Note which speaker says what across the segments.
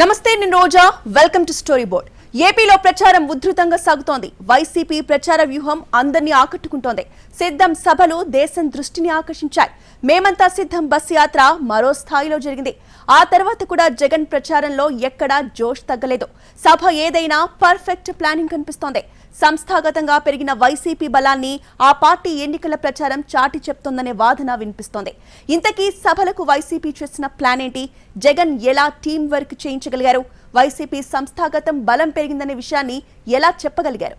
Speaker 1: నమస్తే నేను Roja. Welcome to story board ఏపీలో ప్రచారం ఉధృతంగా సాగుతోంది. వైసీపీ ప్రచార వ్యూహం అందరినీ ఆకట్టుకుంటోంది. సిద్ధం సభలు దేశం దృష్టిని ఆకర్షించాయి. మేమంతా సిద్ధం బస్ యాత్ర మరో స్థాయిలో జరిగింది. ఆ తర్వాత కూడా జగన్ ప్రచారంలో ఎక్కడా జోష్ తగ్గలేదు. సభ ఏదైనా పర్ఫెక్ట్ ప్లానింగ్ కనిపిస్తోంది. సంస్థాగతంగా పెరిగిన వైసీపీ బలాన్ని ఆ పార్టీ ఎన్నికల ప్రచారం చాటి చెప్తోందనే వాదన వినిపిస్తోంది. ఇంతకీ సభలకు వైసీపీ చేసిన ప్లాన్ ఏంటి? జగన్ ఎలా టీం వర్క్ చేయించగలిగారు? వైసీపీ సంస్థాగతం బలం పెరిగిందనే విషయాన్ని ఎలా చెప్పగలిగారు?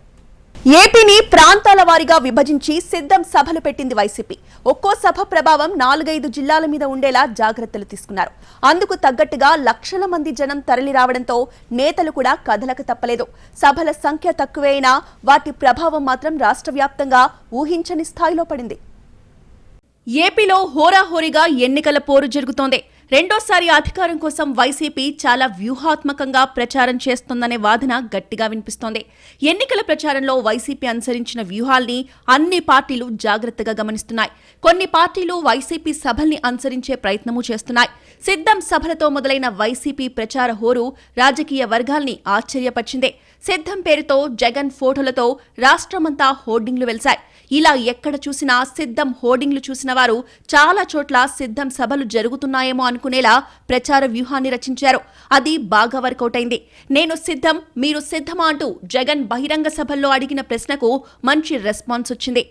Speaker 1: ఏపీని ప్రాంతాల వారీగా విభజించి సిద్ధం సభలు పెట్టింది వైసీపీ. ఒక్కో సభ ప్రభావం నాలుగైదు జిల్లాల మీద ఉండేలా జాగ్రత్తలు తీసుకున్నారు. అందుకు తగ్గట్టుగా లక్షల మంది జనం తరలి రావడంతో నేతలు కూడా కదలక తప్పలేదు. సభల సంఖ్య తక్కువే అయినా వాటి ప్రభావం మాత్రం రాష్ట్ర వ్యాప్తంగా ఊహించని స్థాయిలో పడింది. ఏపీలో హోరాహోరీగా ఎన్నికల పోరు జరుగుతోంది. రెండోసారి అధికారం కోసం వైసీపీ చాలా వ్యూహాత్మకంగా ప్రచారం చేస్తోందనే వాదన గట్టిగా వినిపిస్తోంది. ఎన్నికల ప్రచారంలో వైసీపీ అనుసరించిన వ్యూహాల్ని అన్ని పార్టీలు జాగ్రత్తగా గమనిస్తున్నాయి. కొన్ని పార్టీలు వైసీపీ సభల్ని అనుసరించే ప్రయత్నము చేస్తున్నాయి. సిద్ధం సభలతో మొదలైన వైసీపీ ప్రచార హోరు రాజకీయ వర్గాల్ని ఆశ్చర్యపరిచింది. సిద్ధం పేరుతో జగన్ ఫోటోలతో రాష్ట్రమంతా హోర్డింగ్లు వెలిశాయి. ఇలా ఎక్కడ చూసినా సిద్ధం హోర్డింగ్లు చూసిన వారు చాలా చోట్ల సిద్ధం సభలు జరుగుతున్నాయేమో అనుకునేలా ప్రచార వ్యూహాన్ని రచించారు. అది బాగా వర్కౌట్ అయింది. నేను సిద్ధం మీరు సిద్ధమా అంటూ జగన్ బహిరంగ సభల్లో అడిగిన ప్రశ్నకు మంచి రెస్పాన్స్ వచ్చింది.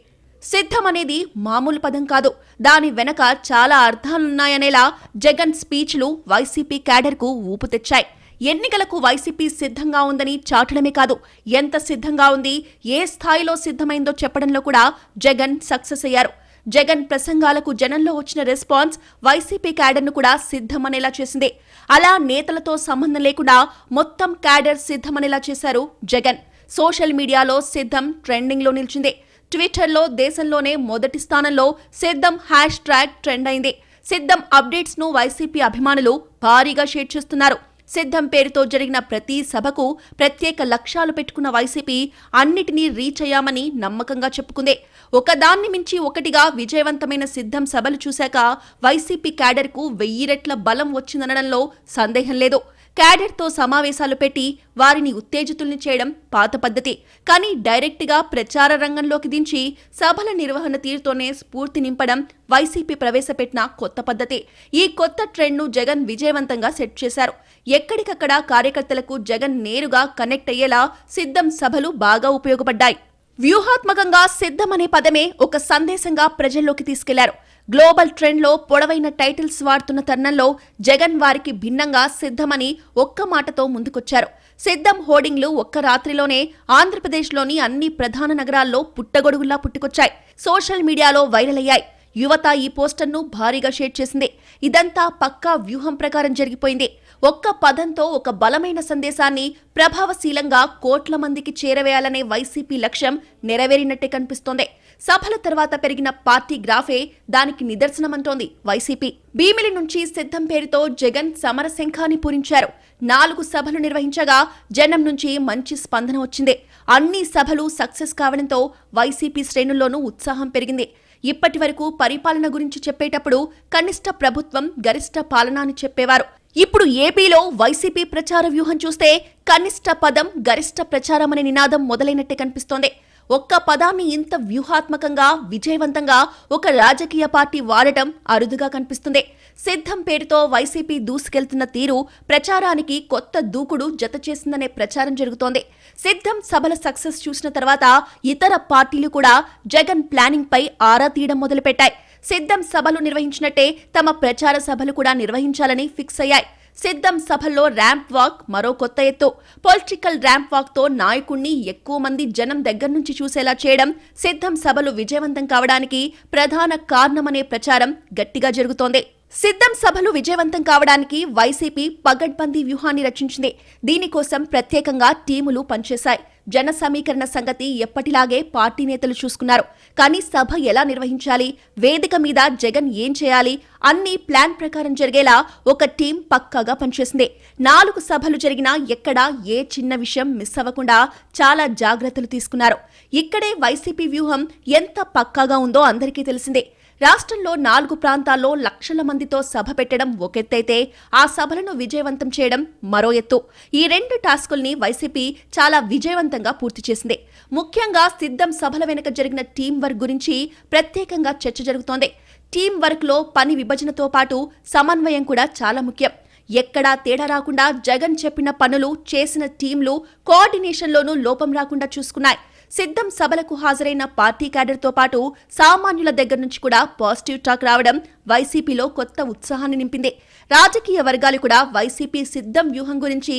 Speaker 1: సిద్ధం అనేది మామూలు పదం కాదు. దాని వెనక చాలా అర్థాలున్నాయనేలా జగన్ స్పీచ్లు వైసీపీ క్యాడర్కు ఊపు తెచ్చాయి. ఎన్నికలకు వైసీపీ సిద్ధంగా ఉందని చాటడమే కాదు. ఎంత సిద్ధంగా ఉంది ఏ స్థాయిలో సిద్ధమైందో చెప్పడంలో కూడా జగన్ సక్సెస్ అయ్యారు. జగన్ ప్రసంగాలకు జనంలో వచ్చిన రెస్పాన్స్ వైసీపీ క్యాడర్ను కూడా సిద్ధమనేలా చేసింది. అలా నేతలతో సంబంధం లేకుండా మొత్తం క్యాడర్ సిద్ధమనేలా చేశారు జగన్. సోషల్ మీడియాలో సిద్ధం ట్రెండింగ్లో నిలిచింది. ట్విట్టర్లో దేశంలోనే మొదటి స్థానంలో సిద్ధం హ్యాష్ ట్యాగ్ ట్రెండ్ అయింది. సిద్ధం అప్డేట్స్ను వైసీపీ అభిమానులు భారీగా షేర్ చేస్తున్నారు. సిద్ధం పేరుతో జరిగిన ప్రతి సభకు ప్రత్యేక లక్ష్యాలు పెట్టుకున్న వైసీపీ అన్నిటినీ రీచ్ అయ్యామని నమ్మకంగా చెప్పుకుంది. ఒకదాన్ని మించి ఒకటిగా విజయవంతమైన సిద్ధం సభలు చూశాక వైసీపీ క్యాడర్కు వెయ్యి రెట్ల బలం వచ్చిందనడంలో సందేహం లేదు. క్యాడర్తో సమావేశాలు పెట్టి వారిని ఉత్తేజితుల్ని చేయడం పాత పద్ధతి. కానీ డైరెక్ట్గా ప్రచార రంగంలోకి దించి సభల నిర్వహణ తీరుతోనే స్ఫూర్తి నింపడం వైసీపీ ప్రవేశపెట్టిన కొత్త పద్ధతి. ఈ కొత్త ట్రెండ్ను జగన్ విజయవంతంగా సెట్ చేశారు. ఎక్కడికక్కడ కార్యకర్తలకు జగన్ నేరుగా కనెక్ట్ అయ్యేలా సిద్ధం సభలు బాగా ఉపయోగపడ్డాయి. వ్యూహాత్మకంగా సిద్ధం అనే పదమే ఒక సందేశంగా ప్రజల్లోకి తీసుకెళ్ళారు. గ్లోబల్ ట్రెండ్లో పొడవైన టైటిల్స్ వాడుతున్న తరుణంలో జగన్ వారికి భిన్నంగా సిద్ధమని ఒక్క మాటతో ముందుకొచ్చారు. సిద్ధం హోర్డింగ్లు ఒక్క రాత్రిలోనే ఆంధ్రప్రదేశ్లోని అన్ని ప్రధాన నగరాల్లో పుట్టగొడుగుల్లా పుట్టుకొచ్చాయి. సోషల్ మీడియాలో వైరల్ అయ్యాయి. యువత ఈ పోస్టర్ను భారీగా షేర్ చేసింది. ఇదంతా పక్కా వ్యూహం ప్రకారం జరిగిపోయింది. ఒక్క పదంతో ఒక బలమైన సందేశాన్ని ప్రభావశీలంగా కోట్ల మందికి చేరవేయాలనే వైసీపీ లక్ష్యం నెరవేరినట్టే కనిపిస్తోంది. సభల తర్వాత పెరిగిన పార్టీ గ్రాఫే దానికి నిదర్శనమంటోంది వైసీపీ. భీమిలి నుంచి సిద్ధం పేరుతో జగన్ సమరశంఖాన్ని పూరించారు. నాలుగు సభలు నిర్వహించగా జనం నుంచి మంచి స్పందన వచ్చింది. అన్ని సభలు సక్సెస్ కావడంతో వైసీపీ శ్రేణుల్లోనూ ఉత్సాహం పెరిగింది. ఇప్పటి వరకు పరిపాలన గురించి చెప్పేటప్పుడు కనిష్ట ప్రభుత్వం గరిష్ట పాలన అని చెప్పేవారు. ఇప్పుడు ఏపీలో వైసీపీ ప్రచార వ్యూహం చూస్తే కనిష్ట పదం గరిష్ట ప్రచారం అనే నినాదం మొదలైనట్టే కనిపిస్తోంది. ఒక్క పదాన్ని ఇంత వ్యూహాత్మకంగా విజయవంతంగా ఒక రాజకీయ పార్టీ వాడటం అరుదుగా కనిపిస్తుంది. సిద్ధం పేరుతో వైసీపీ దూసుకెళ్తున్న తీరు ప్రచారానికి కొత్త దూకుడు జత చేసిందనే ప్రచారం జరుగుతోంది. సిద్ధం సభల సక్సెస్ చూసిన తర్వాత ఇతర పార్టీలు కూడా జగన్ ప్లానింగ్ పై ఆరా తీయడం మొదలుపెట్టాయి. సిద్ధం సభలు నిర్వహించినట్టే తమ ప్రచార సభలు కూడా నిర్వహించాలని ఫిక్స్ అయ్యాయి. సిద్ధం సభల్లో ర్యాంప్ వాక్ మరో కొత్త ఎత్తు. పొలిటికల్ ర్యాంప్ వాక్తో నాయకుణ్ణి ఎక్కువ మంది జనం దగ్గర నుంచి చూసేలా చేయడం సిద్ధం సభలు విజయవంతం కావడానికి ప్రధాన కారణమనే ప్రచారం గట్టిగా జరుగుతోంది. సిద్ధం సభలు విజయవంతం కావడానికి వైసీపీ పగడ్బందీ వ్యూహాన్ని రచించింది. దీనికోసం ప్రత్యేకంగా టీములు పనిచేశాయి. జన సమీకరణ సంగతి ఎప్పటిలాగే పార్టీ నేతలు చూసుకున్నారు. కానీ సభ ఎలా నిర్వహించాలి? వేదిక మీద జగన్ ఏం చేయాలి? అన్ని ప్లాన్ ప్రకారం జరిగేలా ఒక టీం పక్కాగా పనిచేసింది. నాలుగు సభలు జరిగినా ఎక్కడా ఏ చిన్న విషయం మిస్ అవ్వకుండా చాలా జాగ్రత్తలు తీసుకున్నారు. ఇక్కడే వైసీపీ వ్యూహం ఎంత పక్కాగా ఉందో అందరికీ తెలిసిందే. రాష్ట్రంలో నాలుగు ప్రాంతాల్లో లక్షల మందితో సభ పెట్టడం ఒకెత్తైతే ఆ సభలను విజయవంతం చేయడం మరో ఎత్తు. ఈ రెండు టాస్కుల్ని వైసీపీ చాలా విజయవంతంగా పూర్తి చేసింది. ముఖ్యంగా సిద్ధం సభల వెనుక జరిగిన టీం వర్క్ గురించి ప్రత్యేకంగా చర్చ జరుగుతోంది. టీం వర్క్లో పని విభజనతో పాటు సమన్వయం కూడా చాలా ముఖ్యం. ఎక్కడా తేడా రాకుండా జగన్ చెప్పిన పనులు చేసిన టీంలు కోఆర్డినేషన్లోనూ లోపం రాకుండా చూసుకున్నాయి. సిద్ధం సభలకు హాజరైన పార్టీ క్యాడర్తో పాటు సామాన్యుల దగ్గర నుంచి కూడా పాజిటివ్ టాక్ రావడం వైసీపీలో కొత్త ఉత్సాహాన్ని నింపింది. రాజకీయ వర్గాలు కూడా వైసీపీ సిద్ధం వ్యూహం గురించి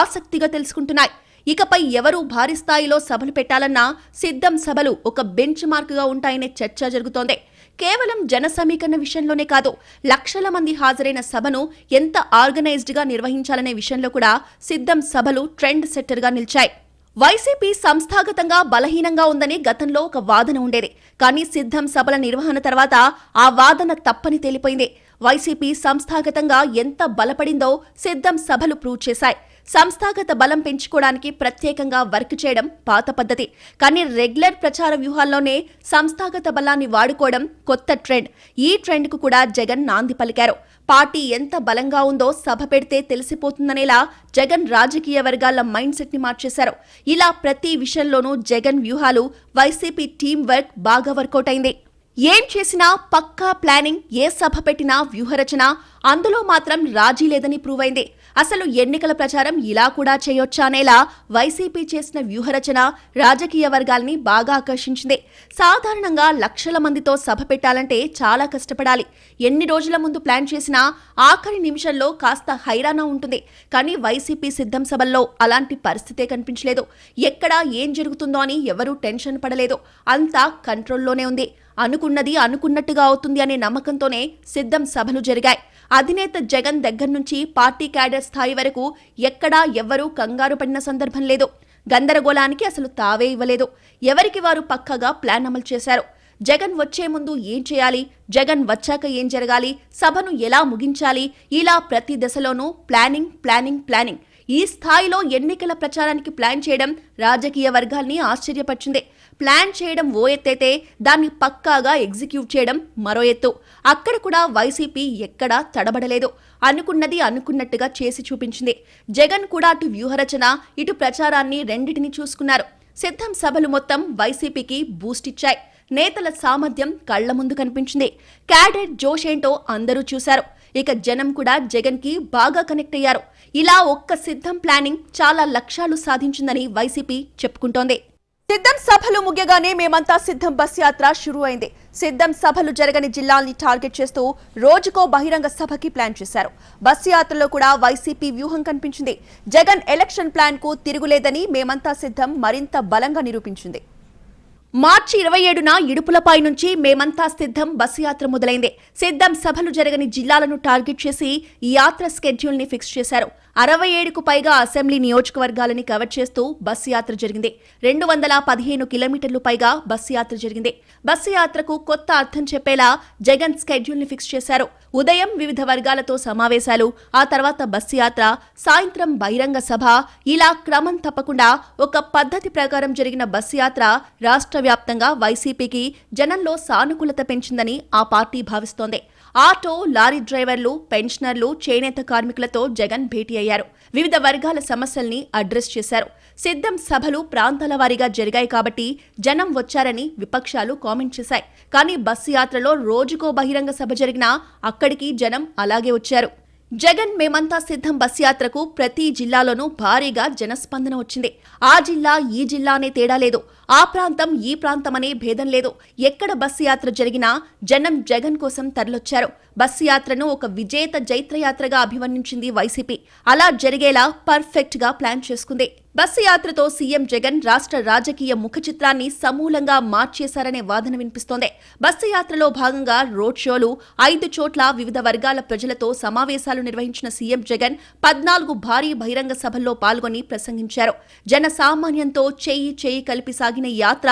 Speaker 1: ఆసక్తిగా తెలుసుకుంటున్నాయి. ఇకపై ఎవరు భారీ స్థాయిలో సభలు పెట్టాలన్నా సిద్ధం సభలు ఒక బెంచ్ మార్క్గా ఉంటాయనే చర్చ జరుగుతోంది. కేవలం జన సమీకరణ విషయంలోనే కాదు లక్షల మంది హాజరైన సభను ఎంత ఆర్గనైజ్డ్గా నిర్వహించాలనే విషయంలో కూడా సిద్ధం సభలు ట్రెండ్ సెట్టర్గా నిలిచాయి. వైసీపీ సంస్థాగతంగా బలహీనంగా ఉందని గతంలో ఒక వాదన ఉండేది. కానీ సిద్ధం సభల నిర్వహణ తర్వాత ఆ వాదన తప్పని తేలిపోయింది. వైసీపీ సంస్థాగతంగా ఎంత బలపడిందో సిద్ధం సభలు ప్రూవ్ చేశాయి. సంస్థాగత బలం పెంచుకోవడానికి ప్రత్యేకంగా వర్క్ చేయడం పాత పద్ధతి. కానీ రెగ్యులర్ ప్రచార వ్యూహాల్లోనే సంస్థాగత బలాన్ని వాడుకోవడం కొత్త ట్రెండ్. ఈ ట్రెండ్కు కూడా జగన్ నాంది పలికారు. పార్టీ ఎంత బలంగా ఉందో సభ పెడితే తెలిసిపోతుందనేలా జగన్ రాజకీయ వర్గాల మైండ్ సెట్ని మార్చేశారు. ఇలా ప్రతి విషయంలోనూ జగన్ వ్యూహాలు వైసీపీ టీం వర్క్ బాగా వర్కౌట్ అయింది. ఏం చేసినా పక్కా ప్లానింగ్ ఏ సభ పెట్టినా వ్యూహరచన అందులో మాత్రం రాజీ లేదని ప్రూవ్ అయింది. అసలు ఎన్నికల ప్రచారం ఇలా కూడా చేయొచ్చానేలా వైసీపీ చేసిన వ్యూహరచన రాజకీయ వర్గాల్ని బాగా ఆకర్షించింది. సాధారణంగా లక్షల మందితో సభ పెట్టాలంటే చాలా కష్టపడాలి. ఎన్ని రోజుల ముందు ప్లాన్ చేసినా ఆఖరి నిమిషంలో కాస్త హైరానా ఉంటుంది. కానీ వైసీపీ సిద్ధం సభల్లో అలాంటి పరిస్థితే కనిపించలేదు. ఎక్కడా ఏం జరుగుతుందో అని ఎవరూ టెన్షన్ పడలేదు. అంతా కంట్రోల్లోనే ఉంది. అనుకున్నది అనుకున్నట్టుగా అవుతుంది అనే నమ్మకంతోనే సిద్ధం సభలు జరిగాయి. అధినేత జగన్ దగ్గర నుంచి పార్టీ క్యాడర్ స్థాయి వరకు ఎక్కడా ఎవ్వరూ కంగారు పడిన సందర్భం లేదు. గందరగోళానికి అసలు తావే ఇవ్వలేదు. ఎవరికి వారు పక్కగా ప్లాన్ అమలు చేశారు? జగన్ వచ్చే ముందు ఏం చేయాలి? జగన్ వచ్చాక ఏం జరగాలి? సభను ఎలా ముగించాలి? ఇలా ప్రతి దశలోనూ ప్లానింగ్ ప్లానింగ్ ప్లానింగ్. ఈ స్థాయిలో ఎన్నికల ప్రచారానికి ప్లాన్ చేయడం రాజకీయ వర్గాల్ని ఆశ్చర్యపరిచింది. ప్లాన్ చేయడం ఓ ఎత్తైతే దాన్ని పక్కాగా ఎగ్జిక్యూట్ చేయడం మరో ఎత్తు. అక్కడ కూడా వైసీపీ ఎక్కడా తడబడలేదు. అనుకున్నది అనుకున్నట్టుగా చేసి చూపించింది. జగన్ కూడా అటు వ్యూహరచన ఇటు ప్రచారాన్ని రెండింటిని చూసుకున్నారు. సిద్ధం సభలు మొత్తం వైసీపీకి బూస్ట్ ఇచ్చాయి. నేతల సామర్థ్యం కళ్ళ ముందు కనిపించింది. క్యాడెట్ జోష్ ఏంటో అందరూ చూశారు. ఇక జనం కూడా జగన్కి బాగా కనెక్ట్ అయ్యారు. ఇలా ఒక్క సిద్ధం ప్లానింగ్ చాలా లక్ష్యాలు సాధించిందని వైసీపీ చెప్పుకుంటోంది. సిద్ధం సభలు ముగియగానే మేమంతా సిద్ధం బస్ యాత్ర షురూ అయింది సిద్ధం సభలు జరగని జిల్లాల్ని టార్గెట్ చేస్తూ రోజుకో బహిరంగ సభకి ప్లాన్ చేశారు. బస్ యాత్రలో కూడా వైసీపీ వ్యూహం కనిపించింది. జగన్ ఎలక్షన్ ప్లాన్కు తిరుగులేదని మేమంతా సిద్ధం మరింత బలంగా నిరూపించింది. మార్చి ఇరవై ఏడున ఇడుపులపై నుంచి మేమంతా సిద్ధం బస్సు యాత్ర మొదలైంది. సిద్ధం సభలు జరగని జిల్లాలను టార్గెట్ చేసి ఈ యాత్ర స్కెడ్యూల్ని ఫిక్స్ చేశారు. అరవై ఏడుకు పైగా అసెంబ్లీ నియోజకవర్గాలని కవర్ చేస్తూ బస్సు యాత్ర జరిగింది. రెండు వందల పదిహేను కిలోమీటర్లు పైగా బస్సు యాత్ర జరిగింది. బస్సు యాత్రకు కొత్త అర్థం చెప్పేలా జగన్ స్కెడ్యూల్ని ఫిక్స్ చేశారు. ఉదయం వివిధ వర్గాలతో సమావేశాలు ఆ తర్వాత బస్సు యాత్ర సాయంత్రం బహిరంగ సభ ఇలా క్రమం తప్పకుండా ఒక పద్ధతి ప్రకారం జరిగిన బస్సు యాత్ర రాష్ట్ర వ్యాప్తంగా వైసీపీకి జనంలో సానుకూలత పెంచిందని ఆ పార్టీ భావిస్తోంది. ఆటో లారీ డ్రైవర్లు పెన్షనర్లు చేనేత కార్మికులతో జగన్ భేటీ అయ్యారు. వివిధ వర్గాల సమస్యల్ని అడ్రస్ చేశారు. సిద్ధం సభలు ప్రాంతాల వారీగా జరిగాయి కాబట్టి జనం వచ్చారని విపక్షాలు కామెంట్ చేశాయి. కానీ బస్సు యాత్రలో రోజుకో బహిరంగ సభ జరిగినా అక్కడికి జనం అలాగే వచ్చారు. జగన్ మేమంతా సిద్ధం బస్ యాత్రకు ప్రతి జిల్లాలోనూ భారీగా జనస్పందన వచ్చింది. ఆ జిల్లా ఈ జిల్లా అనే తేడా లేదు. ఆ ప్రాంతం ఈ ప్రాంతం అనే భేదం లేదు. ఎక్కడ బస్సు యాత్ర జరిగినా జనం జగన్ కోసం తరలొచ్చారు. బస్సు యాత్రను ఒక విజేత జైత్రయాత్రగా అభివర్ణించింది వైసీపీ. అలా జరిగేలా పర్ఫెక్ట్గా ప్లాన్ చేసుకుంది. బస్సు యాత్రతో సీఎం జగన్ రాష్ట్ర రాజకీయ ముఖ చిత్రాన్ని సమూలంగా మార్చేశారనే వాదన వినిపిస్తోంది. బస్సు యాత్రలో భాగంగా రోడ్ షోలు ఐదు చోట్ల వివిధ వర్గాల ప్రజలతో సమావేశాలు నిర్వహించిన సీఎం జగన్ పద్నాలుగు భారీ బహిరంగ సభల్లో పాల్గొని ప్రసంగించారు. జన సామాన్యంతో చేయి చేయి కలిపి సాగిన యాత్ర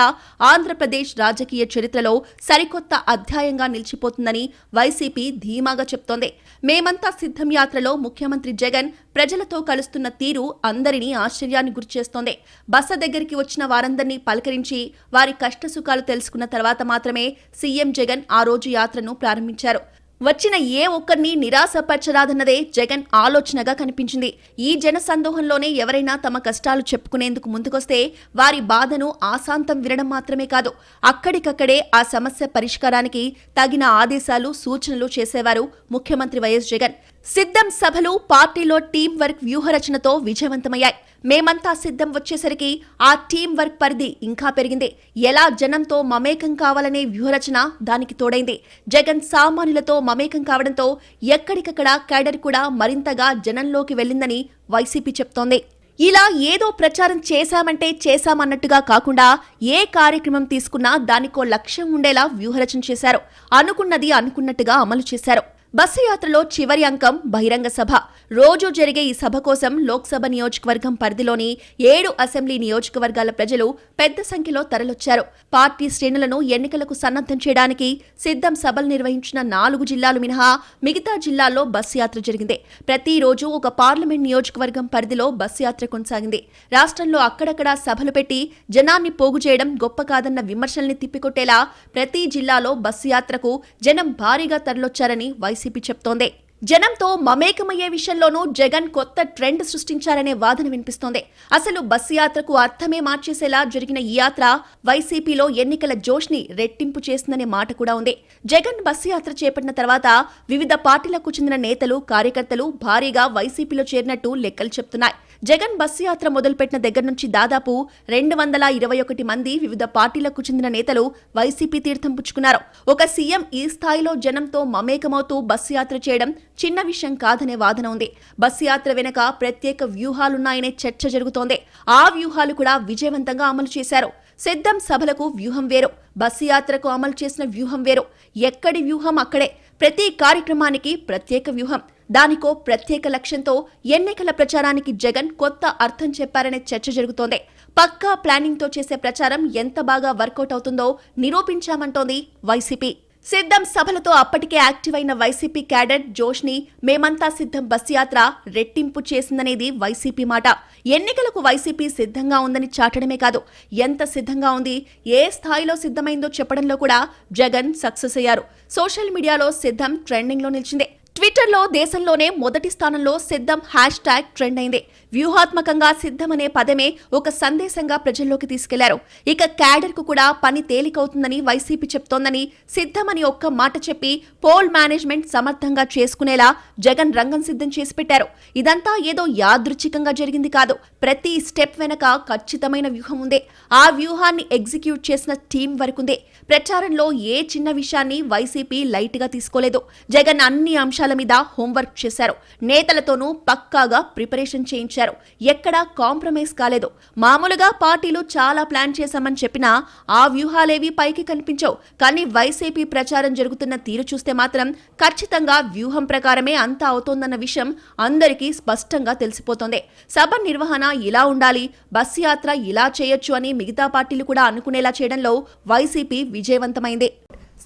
Speaker 1: ఆంధ్రప్రదేశ్ రాజకీయ చరిత్రలో సరికొత్త అధ్యాయంగా నిలిచిపోతుందని వైసీపీ ధీమాగా చెప్తోంది. మేమంతా సిద్ధం యాత్రలో ముఖ్యమంత్రి జగన్ ప్రజలతో కలుస్తున్న తీరు అందరినీ ఆశ్చర్యాన్ని ఆశ్చర్యానికి గురిచేస్తోంది. బస దగ్గరికి వచ్చిన వారందరినీ పలకరించి వారి కష్టసుఖాలు తెలుసుకున్న తర్వాత మాత్రమే సీఎం జగన్ ఆ రోజు యాత్రను ప్రారంభించారు. వచ్చిన ఏ ఒక్కరిని నిరాశపరచరాదన్నదే జగన్ ఆలోచనగా కనిపించింది. ఈ జన సందోహంలోనే ఎవరైనా తమ కష్టాలు చెప్పుకునేందుకు ముందుకొస్తే వారి బాధను ఆశాంతం వినడం మాత్రమే కాదు అక్కడికక్కడే ఆ సమస్య పరిష్కారానికి తగిన ఆదేశాలు సూచనలు చేసేవారు ముఖ్యమంత్రి వైఎస్ జగన్. సిద్ధం సభలు పార్టీలో టీం వర్క్ వ్యూహరచనతో విజయవంతమయ్యాయి. మేమంతా సిద్ధం వచ్చేసరికి ఆ టీం వర్క్ పరిధి ఇంకా పెరిగింది. ఎలా జనంతో మమేకం కావాలనే వ్యూహరచన దానికి తోడైంది. జగన్ సామాన్యులతో మమేకం కావడంతో ఎక్కడికక్కడ కేడర్ కూడా మరింతగా జనంలోకి వెళ్ళిందని వైసీపీ చెప్తోంది. ఇలా ఏదో ప్రచారం చేశామంటే చేశామన్నట్టుగా కాకుండా ఏ కార్యక్రమం తీసుకున్నా దానికో లక్ష్యం ఉండేలా వ్యూహరచన చేశారు. అనుకున్నది అనుకున్నట్టుగా అమలు చేశారు. బస్సు యాత్రలో చివరి అంకం బహిరంగ సభ. రోజు జరిగే ఈ సభ కోసం లోక్సభ నియోజకవర్గం పరిధిలోని ఏడు అసెంబ్లీ నియోజకవర్గాల ప్రజలు పెద్ద సంఖ్యలో తరలొచ్చారు. పార్టీ శ్రేణులను ఎన్నికలకు సన్నద్ధం చేయడానికి సిద్ధం సభలు నిర్వహించిన నాలుగు జిల్లాలు మినహా మిగతా జిల్లాల్లో బస్సు యాత్ర జరిగింది. ప్రతిరోజు ఒక పార్లమెంట్ నియోజకవర్గం పరిధిలో బస్సు యాత్ర కొనసాగింది. రాష్ట్రంలో అక్కడక్కడ సభలు పెట్టి జనాన్ని పోగు చేయడం గొప్ప కాదన్న విమర్శల్ని తిప్పికొట్టేలా ప్రతి జిల్లాలో బస్సు యాత్రకు జనం భారీగా తరలొచ్చారని వైసీపీ చెప్తోంది. జనంతో మమేకమయ్యే విషయంలోనూ జగన్ కొత్త ట్రెండ్ సృష్టించారనే వాదన వినిపిస్తోంది. అసలు బస్సు యాత్రకు అర్థమే మార్చేసేలా జరిగిన ఈ యాత్ర వైసీపీలో ఎన్నికల జోష్ని రెట్టింపు చేసిందనే మాట కూడా ఉంది. జగన్ బస్సు యాత్ర చేపట్టిన తర్వాత వివిధ పార్టీలకు చెందిన నేతలు కార్యకర్తలు భారీగా వైసీపీలో చేరినట్టు లెక్కలు చెప్తున్నాయి. జగన్ బస్సు యాత్ర మొదలుపెట్టిన దగ్గర నుంచి దాదాపు రెండు వందల ఇరవై ఒకటి మంది వివిధ పార్టీలకు చెందిన నేతలు వైసీపీ తీర్థం పుచ్చుకున్నారు. ఒక సీఎం ఈ స్థాయిలో జనంతో మమేకమవుతూ బస్సు యాత్ర చేయడం చిన్న విషయం కాదనే వాదన ఉంది. బస్సు యాత్ర వెనుక ప్రత్యేక వ్యూహాలున్నాయనే చర్చ జరుగుతోంది. ఆ వ్యూహాలు కూడా విజయవంతంగా అమలు చేశారు. సిద్ధం సభలకు వ్యూహం వేరు. బస్సు యాత్రకు అమలు చేసిన వ్యూహం వేరు. ఎక్కడి వ్యూహం అక్కడే. ప్రతి కార్యక్రమానికి ప్రత్యేక వ్యూహం. దానికో ప్రత్యేక లక్ష్యంతో ఎన్నికల ప్రచారానికి జగన్ కొత్త అర్థం చెప్పారనే చర్చ జరుగుతోంది. పక్కా ప్లానింగ్తో చేసే ప్రచారం ఎంత బాగా వర్కౌట్ అవుతుందో నిరూపించామంటోంది వైసీపీ. సిద్ధం సభలతో అప్పటికే యాక్టివ్ అయిన వైసీపీ క్యాడెట్ జోష్ని మేమంతా సిద్ధం బస్ యాత్ర రెట్టింపు చేసిందనేది వైసీపీ మాట. ఎన్నికలకు వైసీపీ సిద్ధంగా ఉందని చాటడమే కాదు ఎంత సిద్ధంగా ఉంది ఏ స్థాయిలో సిద్ధమైందో చెప్పడంలో కూడా జగన్ సక్సెస్ అయ్యారు. సోషల్ మీడియాలో సిద్ధం ట్రెండింగ్లో నిలిచింది. ట్విట్టర్లో దేశంలోనే మొదటి స్థానంలో సిద్ధం హ్యాష్ ట్యాగ్ ట్రెండ్ అయింది. వ్యూహాత్మకంగా సిద్ధం అనే పదమే ఒక సందేశంగా ప్రజల్లోకి తీసుకెళ్ళారు. ఇక క్యాడర్కు కూడా పని తేలికవుతుందని వైసీపీ చెప్తోందని సిద్ధం అని ఒక్క మాట చెప్పి పోల్ మేనేజ్మెంట్ సమర్థంగా చేసుకునేలా జగన్ రంగం సిద్ధం చేసి పెట్టారు. ఇదంతా ఏదో యాదృచ్ఛికంగా జరిగింది కాదు. ప్రతి స్టెప్ వెనక ఖచ్చితమైన వ్యూహం ఉంది. ఆ వ్యూహాన్ని ఎగ్జిక్యూట్ చేసిన టీం వరకుందే. ప్రచారంలో ఏ చిన్న విషయాన్ని వైసీపీ లైట్గా తీసుకోలేదు. జగన్ అన్ని అంశాల మీద హోంవర్క్ చేశారు. నేతలతోనూ పక్కాగా ప్రిపరేషన్ చేయించారు. ఎక్కడా కాంప్రమైజ్ కాలేదు. మామూలుగా పార్టీలు చాలా ప్లాన్ చేశామని చెప్పినా ఆ వ్యూహాలేవి పైకి కనిపించవు. కానీ వైసీపీ ప్రచారం జరుగుతున్న తీరు చూస్తే మాత్రం ఖచ్చితంగా వ్యూహం ప్రకారమే అంతా అవుతోందన్న విషయం అందరికీ స్పష్టంగా తెలిసిపోతోంది. సభ నిర్వహణ ఇలా ఉండాలి బస్ యాత్ర ఇలా చేయొచ్చు అని మిగతా పార్టీలు కూడా అనుకునేలా చేయడంలో వైసీపీ విజయవంతమైంది.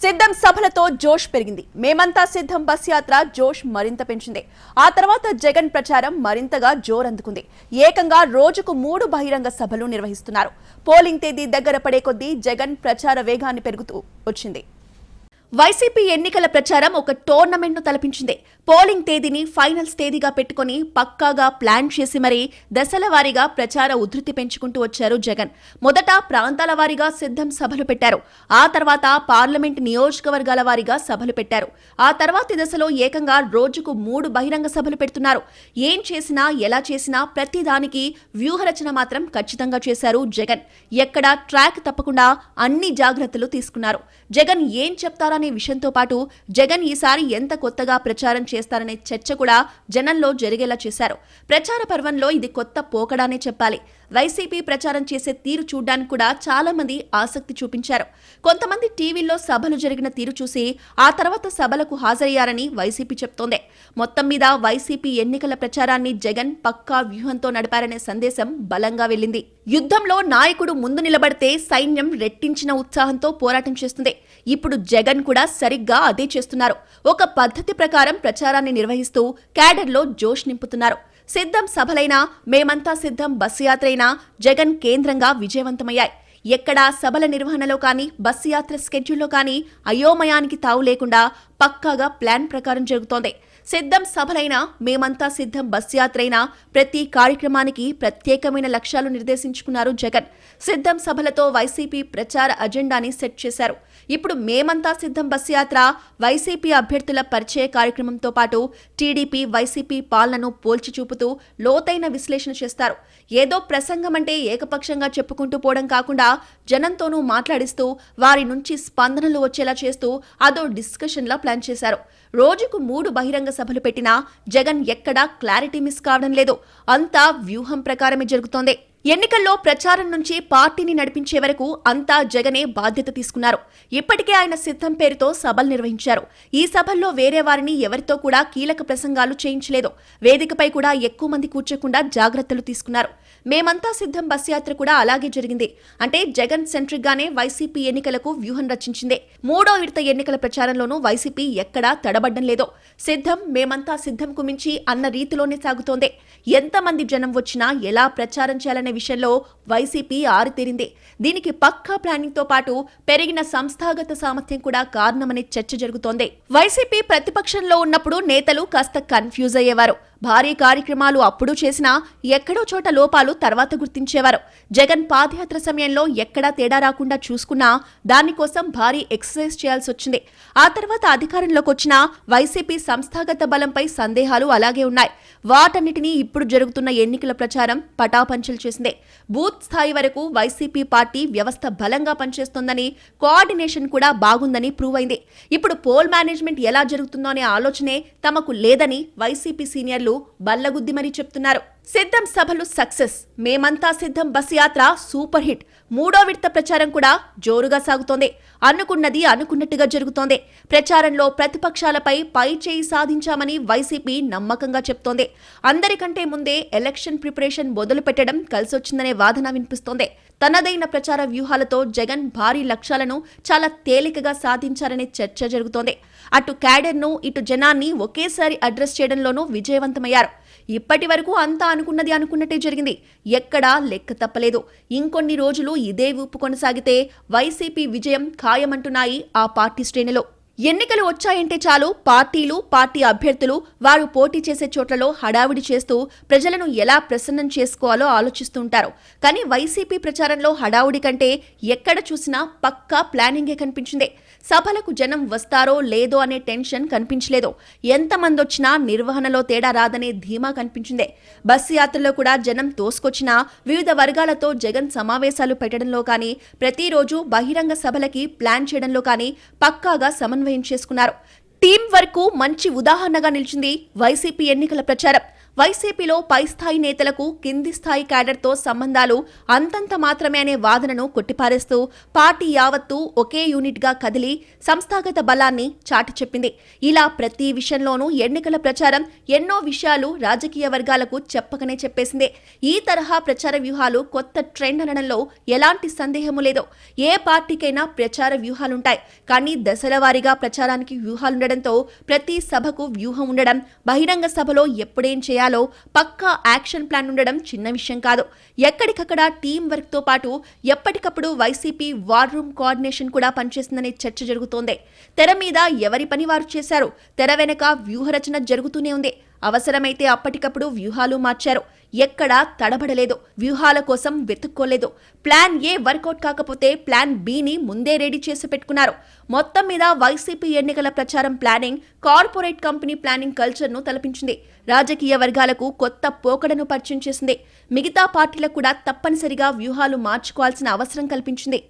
Speaker 1: సిద్ధం సభలతో జోష్ పెరిగింది. మేమంతా సిద్ధం బస్ యాత్ర జోష్ మరింత పెంచింది. ఆ తర్వాత జగన్ ప్రచారం మరింతగా జోరందుకుంది ఏకంగా రోజుకు మూడు బహిరంగ సభలు నిర్వహిస్తున్నారు. పోలింగ్ తేదీ దగ్గర పడే కొద్దీ జగన్ ప్రచార వేగాన్ని పెరుగుతూ వచ్చింది. వైసీపీ ఎన్నికల ప్రచారం ఒక టోర్నమెంట్ను తలపించింది. పోలింగ్ తేదీని ఫైనల్స్ తేదీగా పెట్టుకుని పక్కాగా ప్లాన్ చేసి మరీ దశల వారీగా ప్రచార ఉధృతి పెంచుకుంటూ వచ్చారు జగన్. మొదట ప్రాంతాల వారీగా సిద్ధం సభలు పెట్టారు. ఆ తర్వాత పార్లమెంట్ నియోజకవర్గాల వారీగా సభలు పెట్టారు. ఆ తర్వాతి దశలో ఏకంగా రోజుకు మూడు బహిరంగ సభలు పెడుతున్నారు. ఏం చేసినా ఎలా చేసినా ప్రతి దానికి వ్యూహరచన మాత్రం ఖచ్చితంగా చేశారు జగన్. ఎక్కడా ట్రాక్ తప్పకుండా అన్ని జాగ్రత్తలు తీసుకున్నారు. జగన్ ఏం అనే విషయంతో పాటు జగన్ ఈసారి ఎంత కొత్తగా ప్రచారం చేస్తారనే చర్చ కూడా జనంలో జరిగేలా చేశారు. ప్రచార పర్వంలో ఇది కొత్త పోకడానే చెప్పాలి. వైసీపీ ప్రచారం చేసే తీరు చూడ్డానికి కూడా చాలా మంది ఆసక్తి చూపించారు. కొంతమంది టీవీల్లో సభలు జరిగిన తీరు చూసి ఆ తర్వాత సభలకు హాజరయ్యారని వైసీపీ చెప్తోంది. మొత్తం మీద వైసీపీ ఎన్నికల ప్రచారాన్ని జగన్ పక్కా వ్యూహంతో నడిపారనే సందేశం బలంగా వెళ్ళింది. యుద్ధంలో నాయకుడు ముందు నిలబడితే సైన్యం రెట్టించిన ఉత్సాహంతో పోరాటం చేస్తుంది. ఇప్పుడు జగన్ కూడా సరిగ్గా అదే చేస్తున్నారు. ఒక పద్ధతి ప్రకారం ప్రచారాన్ని నిర్వహిస్తూ క్యాడర్లో జోష్ నింపుతున్నారు. సిద్ధం సభలైనా మేమంతా సిద్ధం బస్సు యాత్రైనా జగన్ కేంద్రంగా విజయవంతమయ్యాయి. ఎక్కడా సభల నిర్వహణలో కానీ బస్సు యాత్ర స్కెడ్యూల్లో కానీ అయోమయానికి తావు లేకుండా పక్కాగా ప్లాన్ ప్రకారం జరుగుతోంది. సిద్ధం సభలైనా మేమంతా సిద్ధం బస్ యాత్రైనా ప్రతి కార్యక్రమానికి ప్రత్యేకమైన లక్ష్యాలు నిర్దేశించుకున్నారు జగన్. సిద్ధం సభలతో వైసీపీ ప్రచార అజెండాని సెట్ చేశారు. ఇప్పుడు మేమంతా సిద్ధం బస్ యాత్ర వైసీపీ అభ్యర్థుల పరిచయ కార్యక్రమంతో పాటు టీడీపీ వైసీపీ పాలనను పోల్చి చూపుతూ లోతైన విశ్లేషణ చేస్తారు. ఏదో ప్రసంగం అంటే ఏకపక్షంగా చెప్పుకుంటూ పోవడం కాకుండా జనంతోనూ మాట్లాడిస్తూ వారి నుంచి స్పందనలు వచ్చేలా చేస్తూ అదో డిస్కషన్లా ప్లాన్ చేశారు. రోజుకు మూడు బహిరంగ సభలు పెట్టినా జగన్ ఎక్కడా క్లారిటీ మిస్ కావడం లేదు. అంతా వ్యూహం ప్రకారమే జరుగుతోంది. ఎన్నికల్లో ప్రచారం నుంచి పార్టీని నడిపించే వరకు అంతా జగనే బాధ్యత తీసుకున్నారు. ఇప్పటికే ఆయన సిద్ధం పేరుతో సభలు నిర్వహించారు. ఈ సభల్లో వేరే వారిని ఎవరితో కూడా కీలక ప్రసంగాలు చేయించలేదు. వేదికపై కూడా ఎక్కువ మంది కూర్చోకుండా జాగ్రత్తలు తీసుకున్నారు. మేమంతా సిద్ధం బస్ యాత్ర కూడా అలాగే జరిగింది. అంటే జగన్ సెంట్రిక్ గానే వైసీపీ ఎన్నికలకు వ్యూహం రచించిందే. మూడో విడత ఎన్నికల ప్రచారంలోనూ వైసీపీ ఎక్కడా తడబడ్డం లేదో. సిద్ధం మేమంతా సిద్ధంకు మించి అన్న రీతిలోనే సాగుతోంది. ఎంతమంది జనం వచ్చినా ఎలా ప్రచారం చేయాలనే విషయంలో వైసీపీ ఆరితేరింది. దీనికి పక్కా ప్లానింగ్తో పాటు పెరిగిన సంస్థాగత సామర్థ్యం కూడా కారణమనే చర్చ జరుగుతోంది. వైసీపీ ప్రతిపక్షంలో ఉన్నప్పుడు నేతలు కాస్త కన్ఫ్యూజ్ అయ్యేవారు. భారీ కార్యక్రమాలు అప్పుడు చేసినా ఎక్కడో చోట లోపాలు తర్వాత గుర్తించేవారు. జగన్ పాదయాత్ర సమయంలో ఎక్కడా తేడా రాకుండా చూసుకున్నా దానికోసం భారీ ఎక్సర్సైజ్ చేయాల్సి వచ్చింది. ఆ తర్వాత అధికారంలోకి వచ్చిన వైసీపీ సంస్థాగత బలంపై సందేహాలు అలాగే ఉన్నాయి. వాటన్నిటినీ ఇప్పుడు జరుగుతున్న ఎన్నికల ప్రచారం పటాపంచలు చేసింది. బూత్ స్థాయి వరకు వైసీపీ పార్టీ వ్యవస్థ బలంగా పనిచేస్తోందని కోఆర్డినేషన్ కూడా బాగుందని ప్రూవ్ అయింది. ఇప్పుడు పోల్ మేనేజ్మెంట్ ఎలా జరుగుతుందో అనే ఆలోచనే తమకు లేదని వైసీపీ సీనియర్లు బల్లగుద్ది మరీ చెప్తున్నారు. సిద్ధం సభలు సక్సెస్. మేమంతా సిద్ధం బస్ యాత్ర సూపర్ హిట్. మూడో విడత ప్రచారం కూడా జోరుగా సాగుతోంది. అనుకున్నది అనుకున్నట్టుగా జరుగుతోంది. ప్రచారంలో ప్రతిపక్షాలపై పై చేయి సాధించామని వైసీపీ నమ్మకంగా చెప్తోంది. అందరికంటే ముందే ఎలక్షన్ ప్రిపరేషన్ మొదలు పెట్టడం కలిసొచ్చిందనే వాదన వినిపిస్తోంది. తనదైన ప్రచార వ్యూహాలతో జగన్ భారీ లక్ష్యాలను చాలా తేలికగా సాధించారనే చర్చ జరుగుతోంది. అటు క్యాడర్ను ఇటు జనాన్ని ఒకేసారి అడ్రస్ చేయడంలోనూ విజయవంతమయ్యారు. ఇప్పటి వరకు అంతా అనుకున్నది అనుకున్నట్టే జరిగింది. ఎక్కడా లెక్క తప్పలేదు. ఇంకొన్ని రోజులు ఇదే ఊపు కొనసాగితే వైసీపీ విజయం ఖాయమంటున్నాయి ఆ పార్టీ శ్రేణిలో. ఎన్నికలు వచ్చాయంటే చాలు పార్టీలు పార్టీ అభ్యర్థులు వారు పోటీ చేసే చోట్లలో హడావిడి చేస్తూ ప్రజలను ఎలా ప్రసన్నం చేసుకోవాలో ఆలోచిస్తూ ఉంటారు కానీ వైసీపీ ప్రచారంలో హడావుడి కంటే ఎక్కడ చూసినా పక్కా ప్లానింగే కనిపించింది. సభలకు జనం వస్తారో లేదో అనే టెన్షన్ కనిపించలేదు. ఎంతమంది వచ్చినా నిర్వహణలో తేడా రాదనే ధీమా కనిపించింది. బస్సు యాత్రలో కూడా జనం తోసుకొచ్చినా వివిధ వర్గాలతో జగన్ సమావేశాలు పెట్టడంలో కానీ ప్రతిరోజు బహిరంగ సభలకి ప్లాన్ చేయడంలో కానీ పక్కాగా సమన్వయం చేసుకున్నారు. టీం వరకు మంచి ఉదాహరణగా నిలిచింది వైసీపీ ఎన్నికల ప్రచారం. వైసీపీలో పై స్థాయి నేతలకు కింది స్థాయి క్యాడర్తో సంబంధాలు అంతంత మాత్రమే అనే వాదనను కొట్టిపారేస్తూ పార్టీ యావత్తు ఒకే యూనిట్గా కదిలి సంస్థాగత బలాన్ని చాటి చెప్పింది. ఇలా ప్రతి విషయంలోనూ ఎన్నికల ప్రచారం ఎన్నో విషయాలు రాజకీయ వర్గాలకు చెప్పకనే చెప్పేసింది. ఈ తరహా ప్రచార వ్యూహాలు కొత్త ట్రెండ్ అనడంలో ఎలాంటి సందేహము లేదు. ఏ పార్టీకైనా ప్రచార వ్యూహాలుంటాయి. కానీ దశల వారీగా ప్రచారానికి వ్యూహాలుండడంతో ప్రతి సభకు వ్యూహం ఉండడం బహిరంగ సభలో ఎప్పుడేం చేయాలి? పక్కా యాక్షన్ ప్లాన్ ఉండడం చిన్న విషయం కాదు. ఎక్కడికక్కడ టీం వర్క్తో పాటు ఎప్పటికప్పుడు వైసీపీ వార్ రూమ్ కోఆర్డినేషన్ కూడా పనిచేస్తుందనే చర్చ జరుగుతోంది. తెర మీద ఎవరి పని వారు చేశారు? తెర వెనక వ్యూహరచన జరుగుతూనే ఉంది. అవసరమైతే అప్పటికప్పుడు వ్యూహాలు మార్చారు. ఎక్కడా తడబడలేదు. వ్యూహాల కోసం వెతుక్కోలేదు. ప్లాన్ ఏ వర్కౌట్ కాకపోతే ప్లాన్ బిని ముందే రెడీ చేసి పెట్టుకున్నారు. మొత్తం మీద వైసీపీ ఎన్నికల ప్రచారం ప్లానింగ్ కార్పొరేట్ కంపెనీ ప్లానింగ్ కల్చర్ను తలపించింది. రాజకీయ వర్గాలకు కొత్త పోకడను పరిచయం చేసింది. మిగతా పార్టీలకు కూడా తప్పనిసరిగా వ్యూహాలు మార్చుకోవాల్సిన అవసరం కల్పించింది.